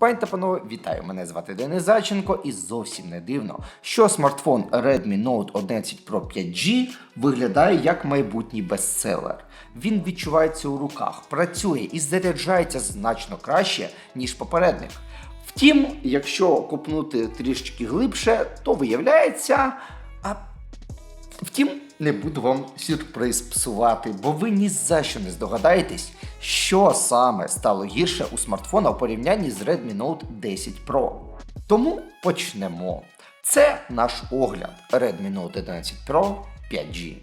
Пані та панове, вітаю! Мене звати Денис Зайченко, і зовсім не дивно, що смартфон Redmi Note 11 Pro 5G виглядає як майбутній бестселер. Він відчувається у руках, працює і заряджається значно краще, ніж попередник. Втім, якщо копнути трішечки глибше, то виявляється. А Втім, не буду вам сюрприз псувати, бо ви ні за що не здогадаєтесь, що саме стало гірше у смартфона у порівнянні з Redmi Note 10 Pro. Тому почнемо. Це наш огляд Redmi Note 11 Pro 5G.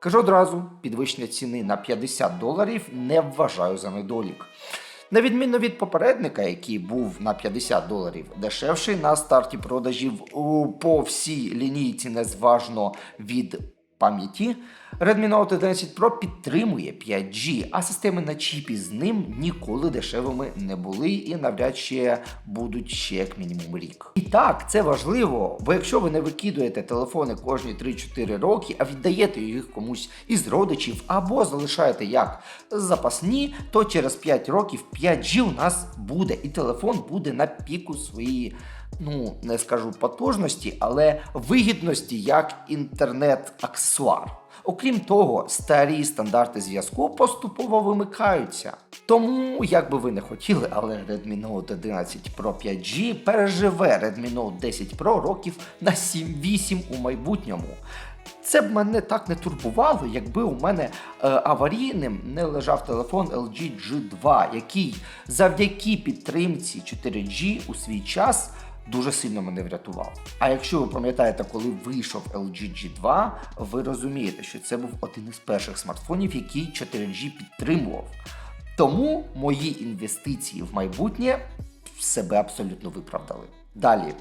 Кажу одразу, підвищення ціни на 50 доларів не вважаю за недолік. На відміну від попередника, який був на 50 доларів дешевший на старті продажів по всій лінійці, незважно від пам'яті, Redmi Note 11 Pro підтримує 5G, а системи на чіпі з ним ніколи дешевими не були і навряд чи будуть ще як мінімум рік. І так, це важливо, бо якщо ви не викидуєте телефони кожні 3-4 роки, а віддаєте їх комусь із родичів або залишаєте як запасні, то через 5 років 5G у нас буде, і телефон буде на піку своєї. Ну, не скажу потужності, але вигідності як інтернет-аксесуар. Окрім того, старі стандарти зв'язку поступово вимикаються. Тому, як би ви не хотіли, але Redmi Note 11 Pro 5G переживе Redmi Note 10 Pro років на 7-8 у майбутньому. Це б мене так не турбувало, якби у мене е, аварійним не лежав телефон LG G2, який завдяки підтримці 4G у свій час дуже сильно мене врятував. А якщо ви пам'ятаєте, коли вийшов LG G2, ви розумієте, що це був один із перших смартфонів, який 4G підтримував. Тому мої інвестиції в майбутнє себе абсолютно виправдали. Далі.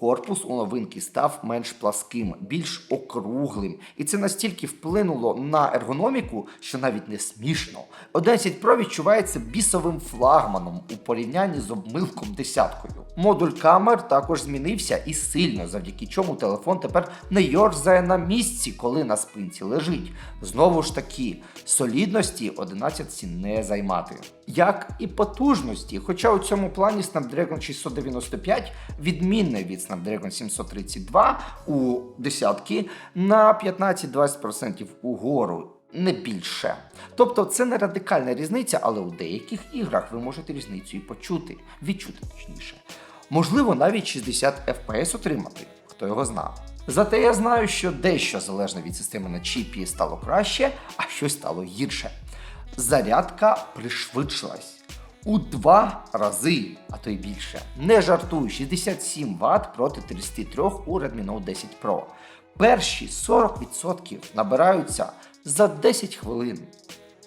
Корпус у новинки став менш пласким, більш округлим, і це настільки вплинуло на ергономіку, що навіть не смішно. 11 Pro відчувається бісовим флагманом у порівнянні з обмилком десяткою. Модуль камер також змінився і сильно, завдяки чому телефон тепер не йорзає на місці, коли на спинці лежить. Знову ж таки, солідності 11 не займати. Як і потужності, хоча у цьому плані Snapdragon 695 відмінний від Snapdragon 732 у десятки на 15-20% угору. Не більше. Тобто це не радикальна різниця, але у деяких іграх ви можете різницю і почути, відчути точніше. Можливо, навіть 60 FPS отримати, хто його зна. Зате я знаю, що дещо залежно від системи на чіпі стало краще, а щось стало гірше. Зарядка пришвидшилась у два рази, а то й більше. Не жартую, 67 Вт проти 33 у Redmi Note 10 Pro. Перші 40% набираються за 10 хвилин.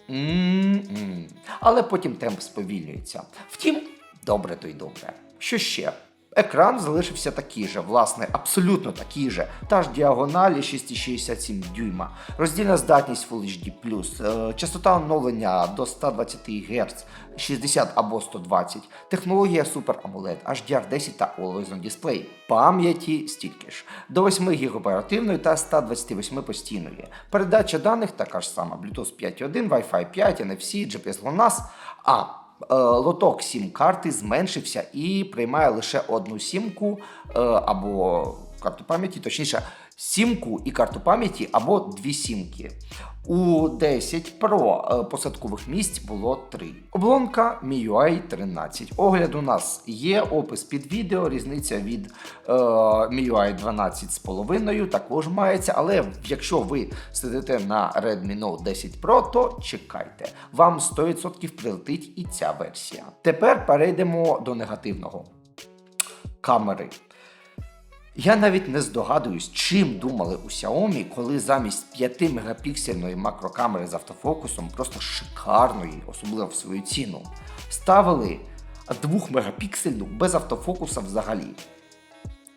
М-м-м. Але потім темп сповільнюється. Втім, добре то й добре. Що ще? Екран залишився такий же, власне, абсолютно такий же. Та ж діагоналі 6,67 дюйма, роздільна здатність Full HD+, е, частота оновлення до 120 Гц, 60 або 120, технологія Super AMOLED, HDR10 та Always On Display. Пам'яті стільки ж, до 8 ГБ оперативної та 128 постійної. Передача даних така ж сама, Bluetooth 5.1, Wi-Fi 5, NFC, GPS GLONASS, а Е, лоток сім-карти зменшився і приймає лише одну сімку е, або карту пам'яті, точніше, сімку і карту пам'яті або дві сімки. У 10 Pro е, посадкових місць було 3. Облонка MIUI 13. Огляд у нас є, опис під відео, різниця від е, MIUI 12,5 також мається, але якщо ви сидите на Redmi Note 10 Pro, то чекайте, вам 100% прилетить і ця версія. Тепер перейдемо до негативного. Камери. Я навіть не здогадуюсь, чим думали у Xiaomi, коли замість 5 мегапіксельної макрокамери з автофокусом, просто шикарної, особливо в свою ціну, ставили 2 мегапіксельну без автофокуса взагалі.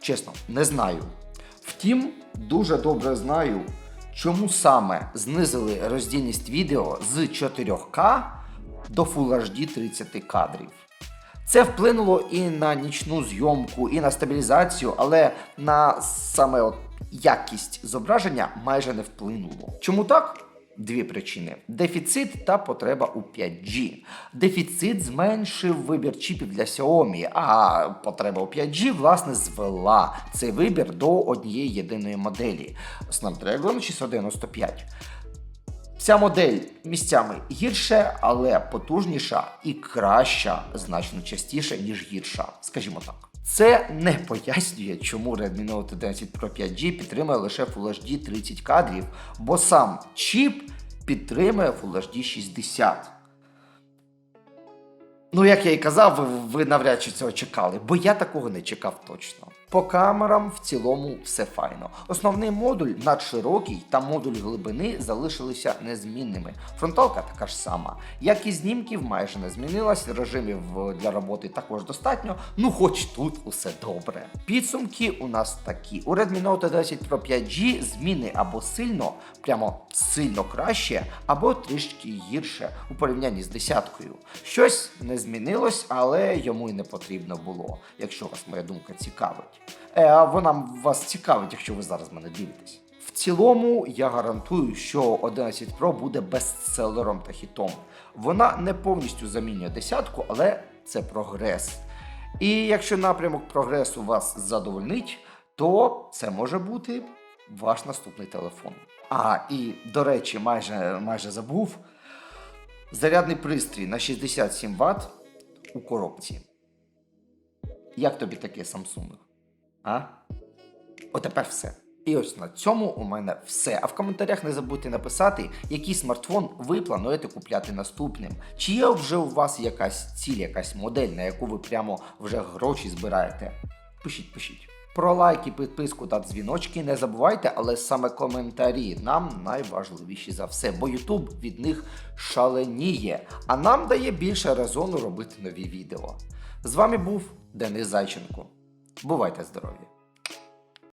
Чесно, не знаю. Втім, дуже добре знаю, чому саме знизили роздільність відео з 4К до Full HD 30 кадрів. Це вплинуло і на нічну зйомку, і на стабілізацію, але на саме от якість зображення майже не вплинуло. Чому так? Дві причини: дефіцит та потреба у 5G. Дефіцит зменшив вибір чіпів для Xiaomi, а потреба у 5G, власне, звела цей вибір до однієї єдиної моделі Snapdragon 695. Ця модель місцями гірше, але потужніша і краща значно частіше, ніж гірша, скажімо так. Це не пояснює, чому Redmi Note 11 Pro 5G підтримує лише Full HD 30 кадрів, бо сам чіп підтримує Full HD 60. Ну, як я і казав, ви, ви навряд чи цього чекали, бо я такого не чекав точно. По камерам в цілому все файно. Основний модуль надширокий та модуль глибини залишилися незмінними. Фронталка така ж сама. Якість знімків майже не змінилась, режимів е, для роботи також достатньо. Ну, хоч тут усе добре. Підсумки у нас такі: у Redmi Note 11 Pro 5G зміни або сильно, прямо сильно краще, або трішки гірше у порівнянні з десяткою. Щось не змінилось, але йому й не потрібно було, якщо вас моя думка цікавить. Е, вона вас цікавить, якщо ви зараз мене дивитесь. В цілому я гарантую, що 11 Pro буде бестселером та хітом. Вона не повністю замінює десятку, але це прогрес. І якщо напрямок прогресу вас задовольнить, то це може бути ваш наступний телефон. А, і до речі, майже, майже забув. Зарядний пристрій на 67 Вт у коробці. Як тобі таке Samsung? А? Отепер все. І ось на цьому у мене все. А в коментарях не забудьте написати, який смартфон ви плануєте купляти наступним. Чи є вже у вас якась ціль, якась модель, на яку ви прямо вже гроші збираєте? Пишіть, пишіть. Про лайки, підписку та дзвіночки не забувайте, але саме коментарі нам найважливіші за все, бо YouTube від них шаленіє, а нам дає більше резону робити нові відео. З вами був Денис Зайченко. Бувайте здорові!